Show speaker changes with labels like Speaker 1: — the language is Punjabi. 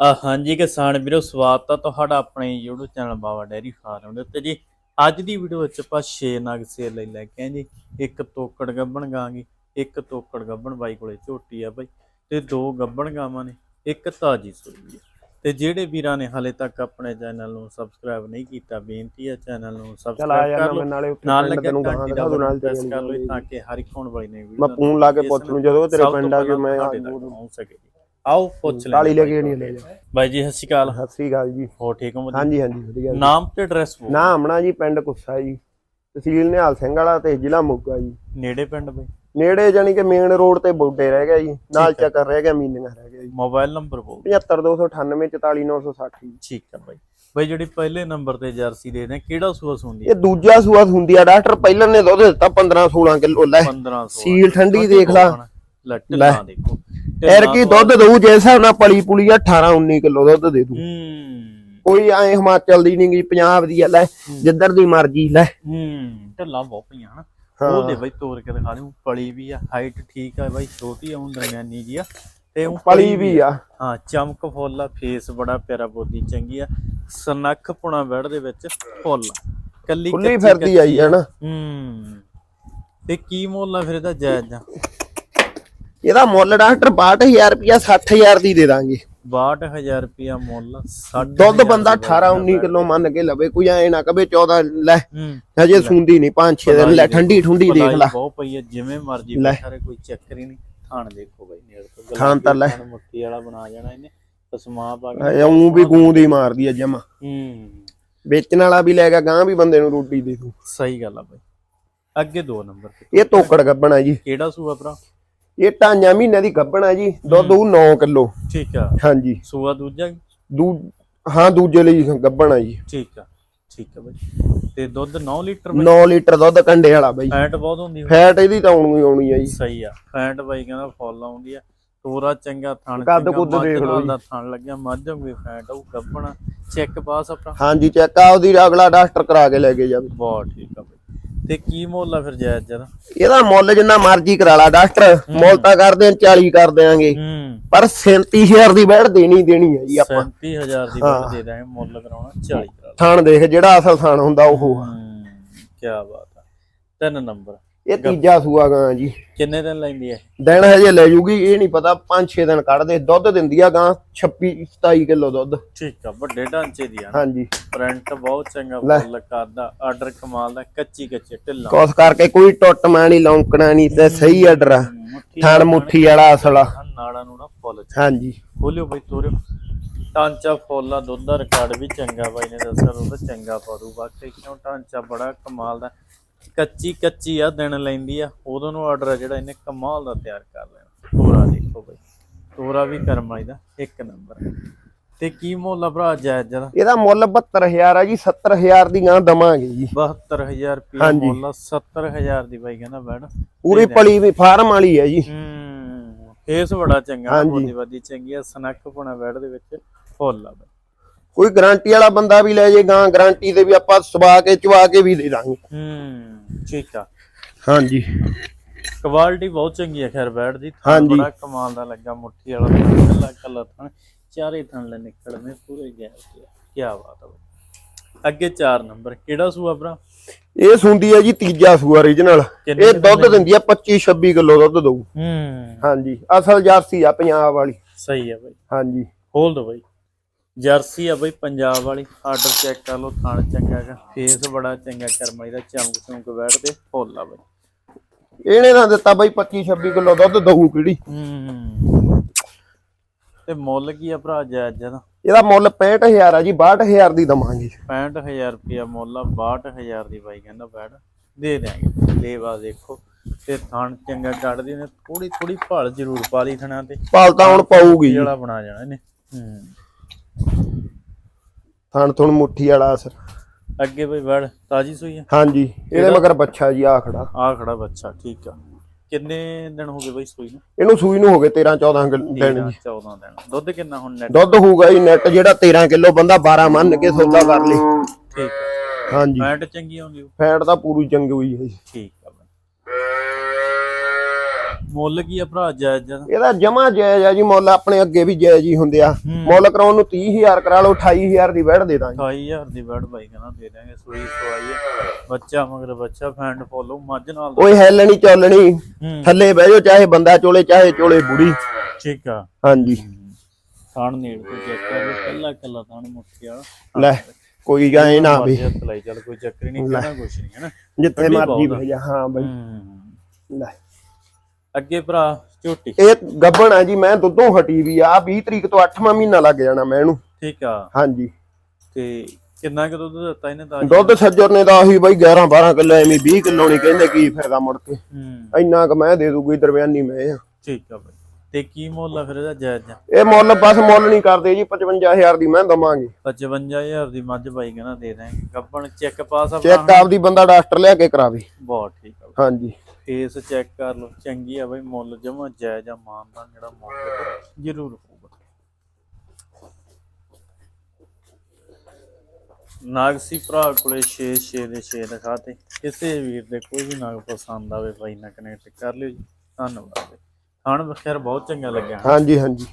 Speaker 1: ਹਾਂਜੀ ਕਿਸਾਨ ਵੀਰੋ ਸਵਾਗਤ ਆ ਤੁਹਾਡਾ ਆਪਣੇ YouTube channel Baba dairy farm ਦੇ ਉੱਤੇ ਜੀ। ਅੱਜ ਦੀ ਵੀਡੀਓ ਵਿੱਚ ਆਪਾਂ 6 ਨਗ ਸੇਲ ਲਈ ਲੈ ਕੇ ਆਏ ਜੀ। ਇੱਕ ਤੋਕੜ ਗੱਬਣ ਗਾਂਗੀ ਇੱਕ ਤੋਕੜ ਗੱਬਣ ਬਾਈ ਕੋਲੇ ਝੋਟੀ ਆ ਬਾਈ ਤੇ ਦੋ ਗੱਬਣ ਗਾਵਾਂ ਨੇ ਇੱਕ ਤਾਜੀ ਸੂਈ ਆ। ਤੇ ਜਿਹੜੇ ਵੀਰਾਂ ਨੇ ਹਾਲੇ ਤੱਕ ਆਪਣੇ ਚੈਨਲ ਨੂੰ ਸਬਸਕ੍ਰਾਈਬ ਨਹੀਂ ਕੀਤਾ ਬੇਨਤੀ ਹੈ ਚੈਨਲ ਨੂੰ ਸਬਸਕ੍ਰਾਈਬ ਕਰ
Speaker 2: ਮੈਂ
Speaker 1: ਲਓ।
Speaker 2: ਨਾਲੇ
Speaker 1: ਲੱਗਿਆ ਘੰਟੀ ਦਾ
Speaker 2: ਨਾਲ
Speaker 1: ਪ੍ਰੈਸ ਕਰ ਲਓ ਤਾਂ ਕਿ ਹਰ ਇੱਕ ਹੋਣ ਵਾਲੀ
Speaker 2: ਮੈਂ
Speaker 1: ਵੀਡੀਓ
Speaker 2: ਫੋਨ ਲਾ ਕੇ ਪੁੱਛ ਲੂੰ ਜਦੋਂ ਤੇਰੇ ਪਿੰਡ ਆ ਕੇ ਮੈਂ ਆ
Speaker 1: ਸਕੇ। ਆਓ ਪੁੱਛ ਲੈ
Speaker 2: ਕਾਲੀ ਲੈ ਕੇ ਨਹੀਂ ਲੈ ਜਾ।
Speaker 1: ਬਾਈ ਜੀ ਸਤਿ ਸ਼੍ਰੀ ਅਕਾਲ।
Speaker 2: ਸਤਿ ਸ੍ਰੀ ਅਕਾਲ ਜੀ।
Speaker 1: ਹੋ ਠੀਕ ਹੋ?
Speaker 2: ਹਾਂਜੀ ਹਾਂਜੀ ਵਧੀਆ ਜੀ।
Speaker 1: ਨਾਮ ਤੇ ਐਡਰੈਸ ਬੋਲ
Speaker 2: ਨਾ ਆਮਣਾ ਜੀ ਪਿੰਡ ਕੁੱਸਾ ਜੀ। ਤਹਿਸੀਲ ਨਿਹਾਲ ਸਿੰਘ ਵਾਲਾ ਤੇ ਜ਼ਿਲ੍ਹਾ ਮੋਗਾ ਜੀ।
Speaker 1: ਨੇੜੇ ਪਿੰਡ ਬਈ?
Speaker 2: ਨੇੜੇ ਜਾਨੀ ਕਿ ਮੇਨ ਰੋਡ ਤੇ ਬੋਡੇ ਰਹਿ ਗਿਆ ਜੀ। ਨਾਲ ਚੱਕਰ ਰਹਿ ਗਿਆ ਮੀਨੀਆਂ ਰਹਿ ਗਿਆ ਜੀ।
Speaker 1: ਮੋਬਾਈਲ ਨੰਬਰ ਬੋਲ
Speaker 2: 75298 44960 ਜੀ।
Speaker 1: ਠੀਕ ਹੈ ਬਾਈ। ਬਾਈ ਜਿਹੜੀ ਪਹਿਲੇ ਨੰਬਰ ਤੇ ਜਰਸੀ ਦੇ ਨੇ ਕਿਹੜਾ ਸੂਸ ਹੁੰਦੀ
Speaker 2: ਇਹ ਦੂਜਾ ਸੂਆ ਹੁੰਦੀ ਆ। ਡਾਕਟਰ ਪਹਿਲਾਂ ਨੇ ਦੁੱਧ ਦਿੱਤਾ 15 16 ਕਿਲੋ। ਲੈ
Speaker 1: 1500
Speaker 2: ਸੀਲ ਠੰਡੀ ਦੇਖ ਲਾ।
Speaker 1: ਲੱਟ
Speaker 2: ਲੈ।
Speaker 1: ਨਾ ਦੇਖੋ।
Speaker 2: ਐਰ ਕੀ ਦੁੱਧ ਦਊ ਜੇ ਹਿਸਾਬ ਨਾਲ ਪਲੀ ਪੁਲੀ ਆ 18 19 ਕਿਲੋ ਦੁੱਧ ਦੇ ਦੂ
Speaker 1: ਹੂੰ।
Speaker 2: ਕੋਈ ਐ ਹਿਮਾਚਲ ਦੀ ਨਹੀਂ ਗਈ ਪੰਜਾਬ ਦੀ ਲੈ ਜਿੱਧਰ ਦੀ ਮਰਜ਼ੀ ਲੈ।
Speaker 1: ਹੂੰ ਢੱਲਾ ਬਹੁਤ ਪਈਆਂ ਹਨਾ।
Speaker 2: ਹਾਂ।
Speaker 1: ਉਹ ਦੇ ਬਾਈ ਤੋੜ ਕੇ ਦਿਖਾ ਦਿਓ ਪਲੀ ਵੀ ਆ ਹਾਈਟ ਠੀਕ ਆ ਬਾਈ ਛੋਟੀ ਆ ਦਰਮਿਆਨੀ ਜੀ ਆ। ਤੇ ਉਹ
Speaker 2: ਪਲੀ ਵੀ ਆ।
Speaker 1: ਹਾਂ ਚਮਕ ਫੁੱਲ ਆ ਫੇਸ ਬੜਾ ਪਿਆਰਾ ਬੋਦੀ ਚੰਗੀ ਆ। ਸਨੱਖ ਪੁਣਾ ਬੈੜ ਦੇ ਵਿੱਚ ਫੁੱਲ। ਕੱਲੀ ਕੱਚੀ
Speaker 2: ਫਿਰਦੀ ਆਈ ਹੈ ਨਾ।
Speaker 1: ਹੂੰ। ਤੇ ਕੀ ਮੁੱਲ ਆ ਫਿਰ ਇਹਦਾ ਜਾਇਜ਼? ਆ
Speaker 2: ਇਹਦਾ ਮੁੱਲ ਡਾਕਟਰ 62000 ਰੁਪਿਆ 60000 ਦੀ ਦੇ ਦਾਂਗੇ।
Speaker 1: 62000 ਰੁਪਿਆ ਮੁੱਲ
Speaker 2: ਦੁੱਧ ਬੰਦਾ
Speaker 1: ਦੀ
Speaker 2: 18 19 ਕਿਲੋ ਮੰਨ ਕੇ ਲਵੇ ਕੋਈ ਐ ਨਾ ਕਵੇ 14 ਲੈ ਹਜੇ ਸੁੰਦੀ ਨਹੀਂ 5 6 ਦਿਨ ਲੈ ਠੰਡੀ ਠੁੰਡੀ ਦੇਖ ਲੈ।
Speaker 1: ਬਹੁਤ ਪਈ ਜਿਵੇਂ ਮਰਜ਼ੀ ਰਹੇ ਕੋਈ ਚੱਕਰ ਹੀ ਨਹੀਂ। ਥਾਣ ਦੇਖੋ ਬਾਈ ਨੇੜ ਤੋਂ
Speaker 2: ਥਾਣ ਤਾਂ ਲੈ।
Speaker 1: ਮੁੱਠੀ ਵਾਲਾ ਬਣਾ ਜਾਣਾ ਇਹਨੇ ਪਸਮਾ ਪਾ ਕੇ
Speaker 2: ਐਉਂ ਵੀ ਗੂੰਦ ਹੀ ਮਾਰਦੀ ਆ ਜਮਾ।
Speaker 1: ਹੂੰ।
Speaker 2: ਵੇਚਣ ਵਾਲਾ ਵੀ ਲੈ ਗਿਆ ਗਾਂ ਵੀ ਬੰਦੇ ਨੂੰ ਰੋਟੀ ਦੇ ਦੂ।
Speaker 1: ਸਹੀ ਗੱਲ ਆ ਬਾਈ। ਅੱਗੇ ਦੋ ਨੰਬਰ ਤੇ।
Speaker 2: ਇਹ ਤੋਕੜ ਗੱਬਣਾ ਜੀ।
Speaker 1: ਕਿਹੜਾ ਸੂਆ ਭਰਾ?
Speaker 2: ਇਹ ਟਾਂਜਾਂ ਮਹੀਨੇ ਦੀ ਗੱਬਣਾ ਜੀ ਦੁੱਧ ਉਹ 9 ਕਿਲੋ।
Speaker 1: ਠੀਕ ਆ।
Speaker 2: ਹਾਂਜੀ।
Speaker 1: ਸੂਆ ਦੂਜਾ
Speaker 2: ਦੂ ਹਾਂ ਦੂਜੇ ਲਈ ਗੱਬਣਾ ਜੀ।
Speaker 1: ਠੀਕ ਆ ਠੀਕ ਆ ਬਾਈ। ਤੇ ਦੁੱਧ 9 ਲੀਟਰ ਬਾਈ?
Speaker 2: 9 ਲੀਟਰ ਦੁੱਧ ਕੰਡੇ ਵਾਲਾ ਬਾਈ।
Speaker 1: ਫੈਟ ਬਹੁਤ ਹੁੰਦੀ ਹੋਊ।
Speaker 2: ਫੈਟ ਇਹਦੀ ਤਾਂ ਆਉਣੀ ਆਉਣੀ ਆ ਜੀ।
Speaker 1: ਸਹੀ ਆ ਫੈਟ ਬਾਈ ਕਹਿੰਦਾ ਫੁੱਲ ਆਉਂਦੀ ਆ। ਤੋਰਾ ਚੰਗਾ ਥਣ
Speaker 2: ਕੱਦ ਕੁੱਦ ਦੇਖ ਲਓ।
Speaker 1: ਦਾ ਥਣ ਲੱਗਿਆ ਮੱਝੋਂ ਵੀ ਫੈਟ ਉਹ ਗੱਬਣਾ ਚੈੱਕ ਪਾਸ ਆਪਣਾ?
Speaker 2: ਹਾਂਜੀ ਚੈੱਕ ਆ ਉਹਦੀ ਅਗਲਾ ਡਾਕਟਰ ਕਰਾ ਕੇ ਲੈ ਕੇ ਜਾਵੇ।
Speaker 1: ਬਹੁਤ ਠੀਕ ਆ ਤੇ ਕੀ ਮੁੱਲ ਆ ਫਿਰ ਜਾਇਜ਼ ਜਦਾ
Speaker 2: ਇਹਦਾ ਮੁੱਲ ਜਿੰਨਾ ਮਰਜ਼ੀ ਕਰਾ ਲਾ ਡਾਕਟਰ। ਮੁੱਲ ਤਾਂ ਕਰਦੇ ਆ 40 ਕਰ ਦਿਆਂਗੇ। ਪਰ 37000 ਦੀ ਬੈਠ ਦੇਣੀ ਦੇਣੀ ਹੈ ਜੀ ਆਪਾਂ।
Speaker 1: 37000 ਦੀ ਬਿੱਲ ਦੇ ਦਾਂਗੇ ਮੁੱਲ ਕਰਾਉਣਾ 40 ਕਰਾ
Speaker 2: ਥਾਣ ਦੇਖ ਜਿਹੜਾ ਅਸਲ ਥਾਣ ਹੁੰਦਾ ਉਹ ਆ।
Speaker 1: ਕੀ ਬਾਤ ਆ। ਤਿੰਨ ਨੰਬਰ।
Speaker 2: ਇਹ ਤੀਜਾ ਸੂਆ ਗਾਂ ਜੀ।
Speaker 1: ਕਿੰਨੇ ਦਿਨ ਲੈਂਦੀ ਹੈ
Speaker 2: ਦਿਨ ਹਜੇ ਲੈ ਜੂਗੀ ਇਹ ਨਹੀਂ ਪਤਾ 5-6 ਦਿਨ ਕੱਢਦੇ ਦੁੱਧ ਦਿੰਦੀ ਆ ਗਾਂ 26-27 ਕਿਲੋ ਦੁੱਧ।
Speaker 1: ਠੀਕ ਆ ਵੱਡੇ ਢਾਂਚੇ ਦੀ ਆ।
Speaker 2: ਹਾਂਜੀ।
Speaker 1: ਪ੍ਰਿੰਟ ਬਹੁਤ ਚੰਗਾ। ਫੁੱਲ ਕਰਦਾ ਆਰਡਰ ਕਮਾਲ ਦਾ ਕੱਚੀ ਕੱਚੇ ਢਿੱਲਾ।
Speaker 2: ਕੋਸ ਕਰਕੇ ਕੋਈ ਟੁੱਟ ਨਹੀਂ ਲੌਂਕਣਾ ਨਹੀਂ ਤੇ ਸਹੀ ਆਰਡਰ ਆ। ਥਾਣ ਮੁੱਠੀ ਵਾਲਾ ਅਸਲ।
Speaker 1: ਨਾੜਾਂ ਨੂੰ ਨਾ ਫੁੱਲ
Speaker 2: ਹਾਂਜੀ।
Speaker 1: ਖੋਲਿਓ ਬਈ ਤੋਰਿਓ। ਟਾਂਚਾ ਫੁੱਲ ਦੁੱਧ ਦਾ ਰਿਕਾਰਡ ਵੀ ਚੰਗਾ ਬਾਈ ਨੇ ਦੱਸਿਆ ਦੁੱਧ ਚੰਗਾ ਪਾ ਦੂ ਬਾਕੀ ਕਿਉਂ ਟਾਂਚਾ ਬੜਾ ਕਮਾਲ ਦਾ। ਕੱਚੀ ਕੱਚੀ ਆ ਦਿਨ ਲੈਂਦੀ ਆ। ਉਦੋਂ ਨੂੰ ਆਰਡਰ ਆ ਜਿਹੜਾ ਇਹਨੇ ਕਮਾਲ ਦਾ ਤਿਆਰ ਕਰ ਲੈਣਾ। ਤੋਰਾ ਦੇਖੋ ਬਈ। ਤੋਰਾ ਵੀ ਕਰਮ ਵਾਲੀ ਦਾ ਇੱਕ ਨੰਬਰ। ਤੇ ਕੀ ਮੁੱਲ ਆ ਭਰਾ ਜਾਇਜ਼ ਜਰਾ
Speaker 2: ਇਹਦਾ ਮੁੱਲ 72000 ਆ ਜੀ 70000 ਦੀ ਗਾਂ ਦਵਾਂਗੇ ਜੀ।
Speaker 1: 72000 ਰੁਪਏ। ਮੁੱਲ ਆ, 70000 ਦੀ ਬਾਈ ਕਹਿੰਦਾ ਬੈਡ
Speaker 2: ਪੂਰੀ ਪਲੀ ਵੀ ਫਾਰਮ ਵਾਲੀ ਹੈ ਜੀ।
Speaker 1: ਹੂੰ ਫੇਸ ਬੜਾ ਚੰਗਾ। ਬੋਦੀ ਬਾਦੀ ਚੰਗੀ ਆ ਸਨੱਖ ਪੁਣਾ ਬੈਡ ਦੇ ਵਿੱਚ ਫੁੱਲ ਆ
Speaker 2: ਕੋਈ ਗਾਰੰਟੀ ਵਾਲਾ ਬੰਦਾ ਵੀ ਲੈ ਜੇ ਗਾਂ ਗਾਰੰਟੀ ਤੇ ਵੀ ਆਪਾਂ ਸਵਾ ਕੇ ਚਵਾ ਕੇ ਵੀ ਦੇ ਦਾਂਗੇ।
Speaker 1: ਹੂੰ ਠੀਕ ਆ।
Speaker 2: ਹਾਂਜੀ।
Speaker 1: ਕੁਆਲਿਟੀ ਬਹੁਤ ਚੰਗੀ ਆ ਖੈਰ ਬੈਡ ਦੀ। ਬੜਾ ਕਮਾਲ ਦਾ ਲੱਗਾ ਮੁੱਠੀ ਵਾਲਾ ਕੱਲਾ ਕੱਲਾ ਥਣ ਚਾਰੇ ਥਣ ਲੈ ਨਿਕਲਵੇਂ ਪੂਰੇ ਤੇ। ਕੀ ਬਾਤ ਆ ਬਾਈ। ਅੱਗੇ 4 ਨੰਬਰ ਕਿਹੜਾ ਸੂਆ ਭਰਾ?
Speaker 2: ਇਹ ਸੁੰਦੀ ਹੈ ਜੀ ਤੀਜਾ ਸੂਆ ਓਰੀਜਨਲ
Speaker 1: ਕਿੰਨੇ
Speaker 2: ਇਹ ਦੁੱਧ ਦਿੰਦੀ ਆ 25 26 ਕਿਲੋ ਦੁੱਧ ਦਊ।
Speaker 1: ਹੂੰ।
Speaker 2: ਹਾਂਜੀ ਅਸਲ ਜਰਸੀ ਆ ਪੰਜਾਬ ਵਾਲੀ।
Speaker 1: ਸਹੀ ਆ ਬਾਈ।
Speaker 2: ਹਾਂਜੀ।
Speaker 1: ਦੋ ਬਾਈ। ਜਰਸੀ ਆ ਬਾਈ ਪੰਜਾਬ ਵਾਲੀ। ਆਰਡਰ ਚੈੱਕ ਕਰ ਲਓ ਥਣ ਚੰਗਾ ਹੈਗਾ। ਫੇਸ ਬੜਾ ਚੰਗਾ ਕਰਮਾਈ ਦਾ ਚਮਕ ਚਮਕ ਬੈਠਦੇ ਫੁੱਲ ਆ ਬਾਈ।
Speaker 2: ਇਹਨੇ ਤਾਂ ਦਿੱਤਾ ਬਾਈ 25 26 ਕਿਲੋ ਦੁੱਧ ਦਊ ਕਿਹੜੀ
Speaker 1: ਤੇ ਮੁੱਲ ਕੀ ਆ ਭਰਾ ਜਾਇਜ਼ ਜਦਾ
Speaker 2: ਇਹਦਾ ਮੁੱਲ 65000 ਆ ਜੀ 62000 ਦੀ ਦਵਾਂਗੇ।
Speaker 1: 65000 ਰੁਪਇਆ ਮੁੱਲ ਆ 62000 ਦੀ ਬਾਈ ਕਹਿੰਦਾ ਬੈਡ ਦੇ ਦਿਆਂਗੇ ਲੇਵਾ ਦੇਖੋ। ਤੇ ਥਣ ਚੰਗਾ ਕੱਢਦੀ ਨੇ ਥੋੜੀ ਥੋੜੀ ਭਾਲ ਜ਼ਰੂਰ ਪਾ ਲਈ ਥਣਾ ਤੇ।
Speaker 2: ਪਾਲ ਤਾਂ ਹੁਣ ਪਾਊਗੀ।
Speaker 1: ਵਾਲਾ ਬਣਾ ਜਾਣਾ ਇਹਨੇ। ਹੂੰ।
Speaker 2: ਥਣ ਥਣ ਮੁੱਠੀ ਵਾਲਾ ਅਸਰ।
Speaker 1: ਅੱਗੇ ਬਈ ਬੈਡ ਤਾਜੀ ਸੂਈ ਆ?
Speaker 2: ਹਾਂਜੀ ਇਹਦੇ ਮਗਰ ਬੱਚਾ ਜੀ ਆ ਖੜਾ।
Speaker 1: ਆ ਖੜਾ ਬੱਚਾ ਠੀਕ ਆ। ਕਿੰਨੇ ਦਿਨ ਹੋ ਗਏ ਬਈ ਸੂਈ ਨੂੰ?
Speaker 2: ਇਹਨੂੰ ਸੂਈ ਨੂੰ ਹੋ ਗਏ 13 14 ਦਿਨ
Speaker 1: 13 14 ਦਿਨ। ਦੁੱਧ ਕਿੰਨਾ ਹੁਣ ਨੈਟ
Speaker 2: ਦੁੱਧ ਹੋਊਗਾ ਜੀ ਨੈਟ ਜਿਹੜਾ 13 ਕਿਲੋ ਬੰਦਾ 12 ਮੰਨ ਕੇ ਸੌਦਾ ਕਰ ਲੇ।
Speaker 1: ਠੀਕ ਆ।
Speaker 2: ਹਾਂਜੀ।
Speaker 1: ਮੈਟ ਚੰਗੀ ਆਉਂਦੀ।
Speaker 2: ਫੈਟ ਤਾਂ ਪੂਰੀ ਚੰਗੀ ਹੋਈ ਹੈ ਜੀ।
Speaker 1: ਠੀਕ ਮੁੱਲ ਕੀ ਆ ਭਰਾ ਜਾਇਜ਼ ਜਦ
Speaker 2: ਇਹਦਾ ਜਮਾ ਜਾਇਜ਼ ਆ ਜੀ ਮੁੱਲ ਆਪਣੇ ਅੱਗੇ ਵੀ ਜਾਇਜ਼ ਹੀ ਹੁੰਦੇ ਆ। ਮੁੱਲ ਕਰਾਉਣ ਨੂੰ 30000 ਕਰਾ ਲਓ 28000 ਦੀ ਵੜ ਦੇ ਦਾਂਗੇ।
Speaker 1: 28000 ਦੀ ਬੈਡ ਬਾਈ ਕਹਿੰਦਾ ਦੇ ਦਾਂਗੇ ਸੂਈ ਸਵਾਈ ਬੱਚਾ ਮਗਰ ਬੱਚਾ ਫੈਂਡ ਫੋਲੋ ਮੱਝ ਨਾਲ
Speaker 2: ਓਏ ਹੈਲਣੀ ਚੱਲਣੀ। ਥੱਲੇ ਬਹਿ ਜਾਓ ਚਾਹੇ ਬੰਦਾ ਚੋਲੇ ਚਾਹੇ ਚੋਲੇ ਬੁੜੀ।
Speaker 1: ਠੀਕ ਆ।
Speaker 2: ਹਾਂਜੀ।
Speaker 1: ਥਾਣ ਨੇੜ ਤੋਂ ਚੈੱਕ ਕਰ ਕੱਲਾ ਕੱਲਾ ਥਾਣ ਮੁੱਠਿਆ
Speaker 2: ਲੈ ਕੋਈ ਗਾਏ ਨਾ ਵੀ।
Speaker 1: ਚੱਲ ਕੋਈ ਚੱਕਰ ਨਹੀਂ ਕਹਿਣਾ ਕੁਛ ਨਹੀਂ ਹੈ ਨਾ।
Speaker 2: ਜਿੱਥੇ ਮਰਜ਼ੀ
Speaker 1: ਆ।
Speaker 2: ਜਾ। ਹਾਂ ਬਈ। ਲੈ।
Speaker 1: ਅੱਗੇ ਭਰਾ ਝੋਟੀ।
Speaker 2: ਇਹ ਗੱਬਣ ਆ ਜੀ ਮੈਂ ਦੁੱਧੋਂ ਹਟੀ ਵੀ ਆ। 20 ਤਰੀਕ ਤੋਂ 8ਵਾਂ ਮਹੀਨਾ ਲੱਗ ਜਾਣਾ ਮੈਂ ਇਹਨੂੰ।
Speaker 1: ਠੀਕ ਆ।
Speaker 2: ਹਾਂਜੀ।
Speaker 1: ਤੇ ਕਿੰਨਾ ਕੁ ਦੁੱਧ ਦਿੱਤਾ ਇਹਨੇ ਤਾਂ?
Speaker 2: ਦੁੱਧ ਸੱਜਰ ਨੇ ਤਾਂ ਆਹੀ ਬਈ 11 12 ਕਿਲੋ ਐਵੇਂ 20 ਕਿਲੋ ਨਹੀਂ ਕਹਿੰਦੇ ਕੀ ਫਾਇਦਾ ਮੁੜ ਕੇ। ਇੰਨਾ ਕ ਮੈਂ ਦੇ ਦੂਗੀ ਦਰਮਿਆਨੀ ਮੈਂ ਆ।
Speaker 1: ਠੀਕ ਆ ਬਾਈ। ਤੇ ਕੀ ਮੁੱਲ ਆ ਫਿਰ ਇਹਦਾ ਜਾਇਜ਼?
Speaker 2: ਇਹ ਮੁੱਲ ਬਸ ਮੁੱਲ ਨਹੀਂ ਕਰਦੇ ਜੀ 55000 ਦੀ ਮੈਂ ਦਵਾਂਗੇ।
Speaker 1: 55000 ਦੀ ਮੱਝ ਬਾਈ ਕਹਿੰਦਾ ਦੇ ਦਾਂਗੇ ਗੱਬਣ ਚੈੱਕ ਪਾਸ ਆ
Speaker 2: ਚੈੱਕ ਆਪਦੀ ਬੰਦਾ ਡਾਕਟਰ ਲਿਆ ਕੇ ਕਰਾਵੇ।
Speaker 1: ਬਹੁਤ ਠੀਕ ਆ
Speaker 2: ਹਾਂਜੀ।
Speaker 1: ਫੇਸ ਚੈੱਕ ਕਰ ਲਓ ਚੰਗੀ ਆ ਬਾਈ, ਮੁੱਲ ਜਮਾ ਜਾਇਜ਼ ਆ, ਮਾਨਦਾਨ ਜਿਹੜਾ ਮੌਕੇ ਜ਼ਰੂਰ ਹੋਊਗਾ। ਨਾਗਸੀ ਭਰਾ ਕੋਲੇ 6 6 ਦੇ 6 ਦਿਖਾਤੇ ਕਿਸੇ ਵੀਰ ਦੇ ਕੋਈ ਵੀ ਨਾਗ ਪਸੰਦ ਆਵੇ, ਬਾਈ ਨਾਲ ਕਨੈਕਟ ਕਰ ਲਿਓ ਜੀ। ਧੰਨਵਾਦ। ਹਣ ਖੈਰ ਬਹੁਤ ਚੰਗਾ ਲੱਗਿਆ।
Speaker 2: ਹਾਂਜੀ ਹਾਂਜੀ।